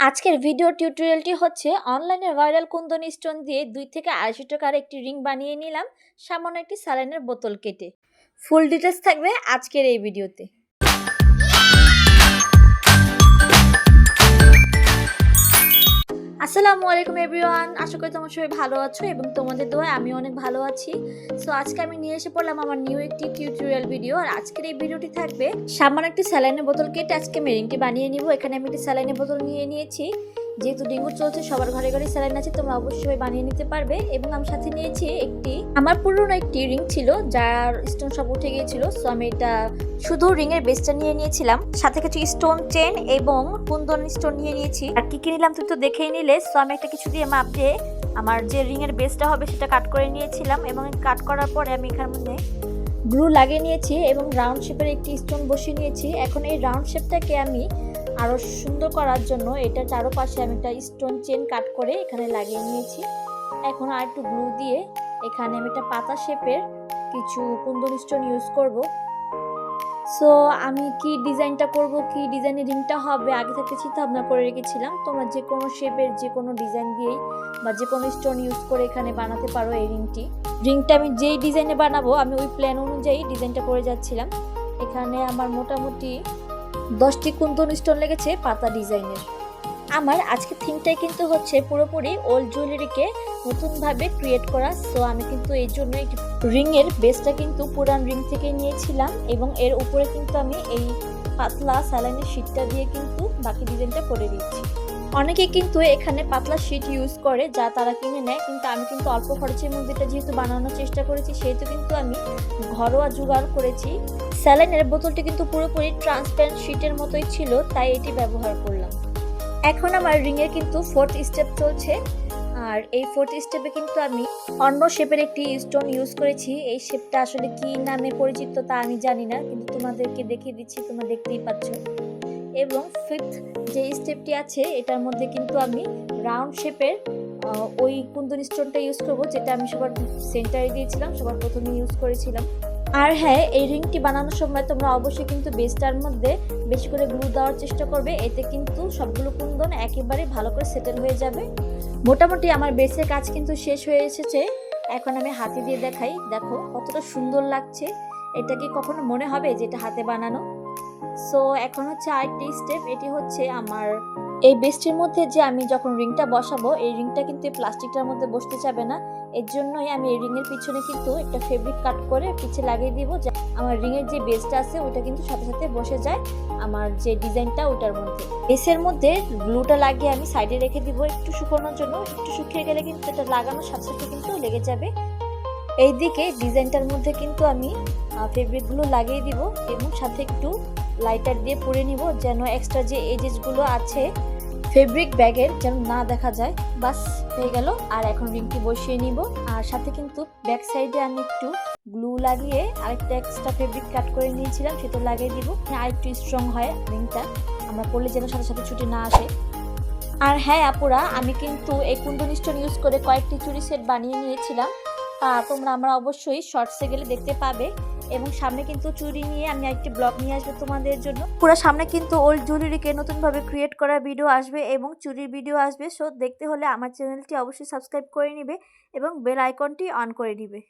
আজকের ভিডিও টিউটোরিয়ালটি হচ্ছে, অনলাইনে ভাইরাল কুন্দন স্টোন দিয়ে দুই থেকে আড়াইশো টাকার একটি রিং বানিয়ে নিলাম, সামান্য একটি স্যালাইনের বোতল কেটে। ফুল ডিটেলস থাকবে আজকের এই ভিডিওতে। আসসালামু আলাইকুম এভরিওয়ান। আশা করি তোমার সবাই ভালো আছো এবং তোমাদের দোয়ায় আমি অনেক ভালো আছি। সো আজকে আমি নিয়ে এসে পড়লাম আমার নিউ একটি টিউটোরিয়াল ভিডিও আর আজকের এই ভিডিওটি থাকবে সামান্য একটি স্যালাইনের বোতল কেটে আজকে মেরিংটি বানিয়ে নিব। এখানে আমি একটি স্যালাইনের বোতল নিয়ে নিয়েছি। যেহেতু ডেঙ্গু চলছে, সবার ঘরে ঘরে স্যালাইন আছে, তোমরা অবশ্যই বানিয়ে নিতে পারবে। এবং আমি সাথে নিয়েছি একটি, আমার পুরনো একটি রিং ছিল, যার স্টোন সব উঠে গিয়েছিল সো আমি এটা শুধু রিং এর বেসটা নিয়ে নিয়েছিলাম। সাথে কিছু স্টোন চেন এবং কুন্দন স্টোন নিয়ে নিয়েছি। আর কি কি নিলাম তুই তো দেখেই নিলে সো আমি একটা কিছু দিয়ে মাপ দিয়ে আমার যে রিং এর বেসটা হবে সেটা কাট করে নিয়েছিলাম এবং কাট করার পরে আমি এখানে মধ্যে গ্লু লাগিয়ে নিয়েছি এবং রাউন্ড শেপের একটি স্টোন বসিয়ে নিয়েছি। এখন এই রাউন্ড শেপটাকে আমি আরও সুন্দর করার জন্য এটা চারোপাশে আমি একটা স্টোন চেন কাট করে এখানে লাগিয়ে নিয়েছি। এখন আর একটু গ্লু দিয়ে এখানে আমি একটা পাতা শেপের কিছু কুন্দন স্টোন ইউজ করব। সো আমি কি ডিজাইনটা করব, কি ডিজাইনের রিংটা হবে, আগে থেকে চিন্তা ভাবনা করে রেখেছিলাম। তোমরা যে কোনো শেপের যে কোনো ডিজাইন দিয়েই বা যে কোনো স্টোন ইউজ করে এখানে বানাতে পারো এই রিংটি রিংটা আমি যেই ডিজাইনে বানাবো, আমি ওই প্ল্যান অনুযায়ী ডিজাইনটা করে যাচ্ছিলাম। এখানে আমার মোটামুটি দশটি কুন্দন স্টোন লেগেছে পাতা ডিজাইনের। আমার আজকে থিমটাই কিন্তু হচ্ছে পুরোপুরি ওল্ড জুয়েলারিকে নতুনভাবে ক্রিয়েট করা। সো আমি কিন্তু এই জন্য রিংয়ের বেসটা কিন্তু পুরান রিং থেকে নিয়েছিলাম এবং এর উপরে কিন্তু আমি এই পাতলা স্যালাইনের শিটটা দিয়ে কিন্তু বাকি ডিজাইনটা করে দিচ্ছি। অনেকে কিন্তু এখানে পাতলা শিট ইউজ করে যা তারা কিনে নেয়, কিন্তু আমি কিন্তু অল্প খরচের মধ্যে যেহেতু বানানোর চেষ্টা করেছি, সেহেতু কিন্তু আমি ঘরোয়া জোগাড় করেছি। স্যালাইনের বোতলটি কিন্তু পুরোপুরি ট্রান্সপারেন্ট শিটের মতোই ছিল, তাই এটি ব্যবহার করলাম। এখন আমার রিংয়ের কিন্তু ফোর্থ স্টেপ চলছে, আর এই ফোর্থ স্টেপে কিন্তু আমি অন্য শেপের একটি স্টোন ইউজ করেছি। এই শেপটা আসলে কি নামে পরিচিত তা আমি জানি না, কিন্তু তোমাদেরকে দেখিয়ে দিচ্ছি, তোমরা দেখতেই পাচ্ছ। এবং ফিফথ যে স্টেপটি আছে, এটার মধ্যে কিন্তু আমি রাউন্ড শেপের ওই কুন্দন স্টোনটা ইউজ করব, যেটা আমি সবার সেন্টারে দিয়েছিলাম, সবার প্রথমে ইউজ করেছিলাম। আর হ্যাঁ এই রিংটি বানানোর সময় তোমরা অবশ্যই কিন্তু বেসটার মধ্যে বেশি করে গ্লু দেওয়ার চেষ্টা করবে, এতে কিন্তু সবগুলো কুন্দন একেবারে ভালো করে সেটেল হয়ে যাবে। মোটামুটি আমার বেসের কাজ কিন্তু শেষ হয়ে এসেছে। এখন আমি হাতে দিয়ে দেখাই, দেখো কতটা সুন্দর লাগছে। এটা কি কখনো মনে হবে যে এটা হাতে বানানো? সো এখন হচ্ছে আরেকটি স্টেপ এটি হচ্ছে আমার এই বেস্টের মধ্যে যে আমি যখন রিংটা বসাবো, এই রিংটা কিন্তু প্লাস্টিকটার মধ্যে বসতে যাবে না। এর জন্যই আমি এই রিংয়ের পিছনে কিন্তু একটা ফেব্রিক কাট করে পিছে লাগিয়ে দিব আমার রিংয়ের যে বেসটা আছে, ওটা কিন্তু সাথে সাথে বসে যায় আমার যে ডিজাইনটা ওটার মধ্যে। বেসের মধ্যে গ্লুটা লাগিয়ে আমি সাইডে রেখে দিব একটু শুকানোর জন্য। একটু শুকিয়ে গেলে কিন্তু এটা লাগানোর সাথে সাথে কিন্তু লেগে যাবে। এইদিকে ডিজাইনটার মধ্যে কিন্তু আমি ফেব্রিকগুলো লাগিয়ে দিব এবং সাথে একটু লাইটার দিয়ে পরে নিব, যেন এক্সট্রা যে এজেসগুলো আছে ফেব্রিক ব্যাগের যেন না দেখা যায়। বাস, হয়ে গেল। আর এখন রিংটি বসিয়ে নিব। আর সাথে কিন্তু ব্যাক সাইডে আমি একটু গ্লু লাগিয়ে আরেকটা এক্সট্রা ফেব্রিক কাট করে নিয়েছিলাম, সেটা লাগিয়ে দিব। আরেকটু স্ট্রং হয় রিংটা। আমরা পরলে যেন সাথে সাথে ছুটি না আসে। আর হ্যাঁ আপুরা, আমি কিন্তু এই স্টোন ইউজ করে কয়েকটি চুরি সেট বানিয়ে নিয়েছিলাম। তা তোমরা আমরা অবশ্যই শর্টসে গেলে দেখতে পাবে। এবং সামনে কিন্তু চুরি নিয়ে আমি একটি ব্লগ নিয়ে আসব তোমাদের জন্য। পুরো সামনে কিন্তু ওল্ড জুয়েলারিকে নতুনভাবে ক্রিয়েট করা ভিডিও আসবে এবং চুরির ভিডিও আসবে। সো দেখতে হলে আমার চ্যানেলটি অবশ্যই সাবস্ক্রাইব করে নিবে এবং বেল আইকনটি অন করে নিবে।